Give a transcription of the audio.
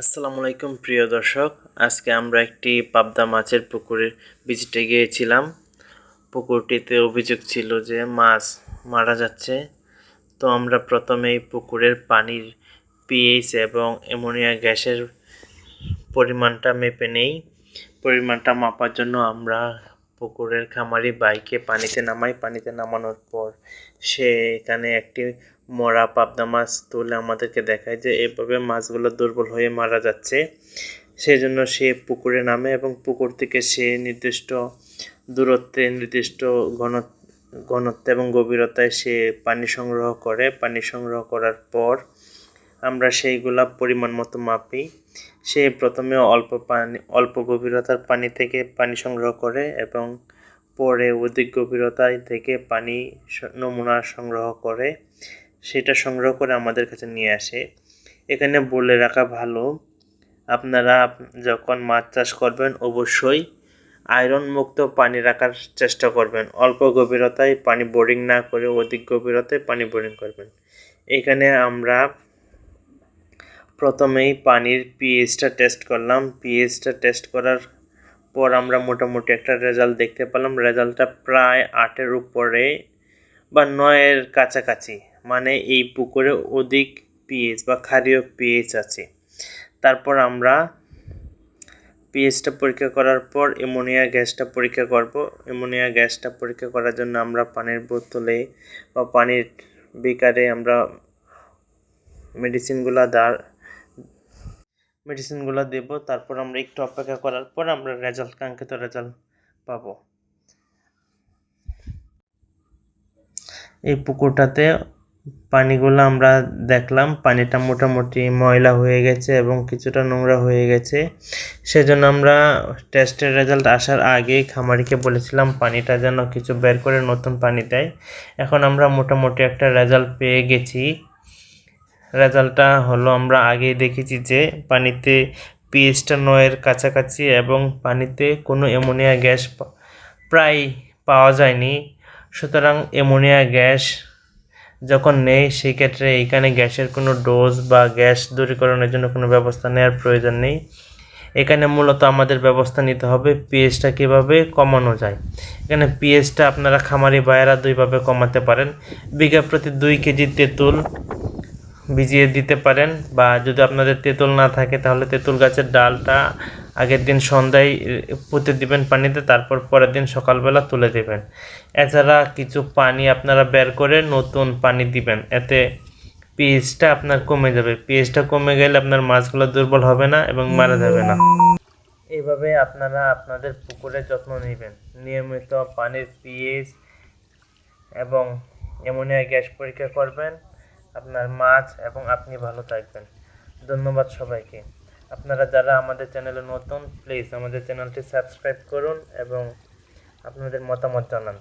আসসালামু আলাইকুম, প্রিয় দর্শক। আজকে আমরা একটি পাবদা মাছের পুকুরে ভিজিটে গিয়েছিলাম। পুকুরটিতে অভিযোগ ছিল যে মাছ মারা যাচ্ছে। তো আমরা প্রথমেই পুকুরের পানির পিএইচ এবং অ্যামোনিয়া গ্যাসের পরিমাণটা মেপে নেই। পরিমাণটা মাপার জন্য আমরা পুকুরের খামারি বাইকে পানিতে নামাই পানিতে নামানোর পর সে এখানে একটি মরা পাবদা মাছ তুলে আমাদেরকে দেখায় যে এভাবে মাছগুলো দুর্বল হয়ে মারা যাচ্ছে। সেই জন্য সে পুকুরে নামে এবং পুকুর থেকে সে নির্দিষ্ট দূরত্বে নির্দিষ্ট ঘন, ঘনত্ব এবং গভীরতায় সে পানি সংগ্রহ করে। পানি সংগ্রহ করার পর আমরা সেইগুলা পরিমাণ মতো মাপি। সে প্রথমে অল্প পানি, অল্প গভীরতার পানি থেকে পানি সংগ্রহ করে এবং পরে অধিক গভীরতায় থেকে পানি নমুনা সংগ্রহ করে, সেটা সংগ্রহ করে আমাদের কাছে নিয়ে আসে। এখানে বলে রাখা ভালো, আপনারা যখন মাছ চাষ করবেন অবশ্যই আয়রন মুক্ত পানি রাখার চেষ্টা করবেন। অল্প গভীরতায় পানি বোরিং না করে অধিক গভীরতায় পানি বোরিং করবেন। এখানে আমরা প্রথমেই পানির পিএইচটা টেস্ট করলাম। পিএইচটা টেস্ট করার পর আমরা মোটামুটি একটা রেজাল্ট দেখতে পেলাম। রেজাল্টটা প্রায় আটের উপরে বা নয়ের কাছাকাছি। মানে এই পুকুরে অধিক পিএইচ বা ক্ষারীয় পিএইচ আছে। তারপর আমরা পিএইচটা পরীক্ষা করার পর অ্যামোনিয়া গ্যাসটা পরীক্ষা করব। অ্যামোনিয়া গ্যাসটা পরীক্ষা করার জন্য আমরা পানির বোতলে বা পানির বিকারে আমরা মেডিসিনগুলো দাঁড় মেডিসিনগুলো দেব, তারপর আমরা একটু অপেক্ষা করার পর আমরা রেজাল্ট কাঙ্ক্ষিত রেজাল্ট পাবো। এই পুকুরটাতে পানিগুলো আমরা দেখলাম, পানিটা মোটামুটি ময়লা হয়ে গেছে এবং কিছুটা নোংরা হয়ে গেছে। সেজন্য আমরা টেস্টের রেজাল্ট আসার আগেই খামারিকে বলেছিলাম পানিটা যেন কিছু বের করে নতুন পানি দেয়। এখন আমরা মোটামুটি একটা রেজাল্ট পেয়ে গেছি। রেজাল্টটা হলো আমরা আগেই দেখেছি যে পানিতে পিএইচটা নয়ের কাছাকাছি এবং পানিতে কোনো অ্যামোনিয়া গ্যাস প্রায় পাওয়া যায়নি। সুতরাং অ্যামোনিয়া গ্যাস যখন নেই, সেই ক্ষেত্রে এইখানে গ্যাসের কোনো ডোজ বা গ্যাস দূরীকরণের জন্য কোনো ব্যবস্থা নেওয়ার প্রয়োজন নেই। এখানে মূলত আমাদের ব্যবস্থা নিতে হবে পিএইচটা কীভাবে কমানো যায়। এখানে পিএইচটা আপনারা খামারি বায়েরা দুইভাবে কমাতে পারেন। বিঘা প্রতি দুই কেজি তেঁতুল ভিজিয়ে দিতে পারেন বা যদি আপনাদের তেঁতুল না থাকে, তাহলে তেঁতুল গাছের ডালটা আগের দিন সন্ধ্যায় পুঁতে দিবেন পানিতে, তারপর পরের দিন সকালবেলা তুলে দেবেন। এছাড়া কিছু পানি আপনারা বের করে নতুন পানি দিবেন, এতে পিএইচটা আপনার কমে যাবে। পিএইচটা কমে গেলে আপনার মাছগুলো দুর্বল হবে না এবং মারা যাবে না। এইভাবে আপনারা আপনাদের পুকুরের যত্ন নেবেন। নিয়মিত পানির পিএইচ এবং অ্যামোনিয়া গ্যাস পরীক্ষা করবেন। আপনার মাছ এবং আপনি ভালো থাকবেন। ধন্যবাদ সবাইকে। আপনারা যারা আমাদের চ্যানেলে নতুন প্লিজ আমাদের চ্যানেলটি সাবস্ক্রাইব করুন এবং আপনাদের মতামত জানান।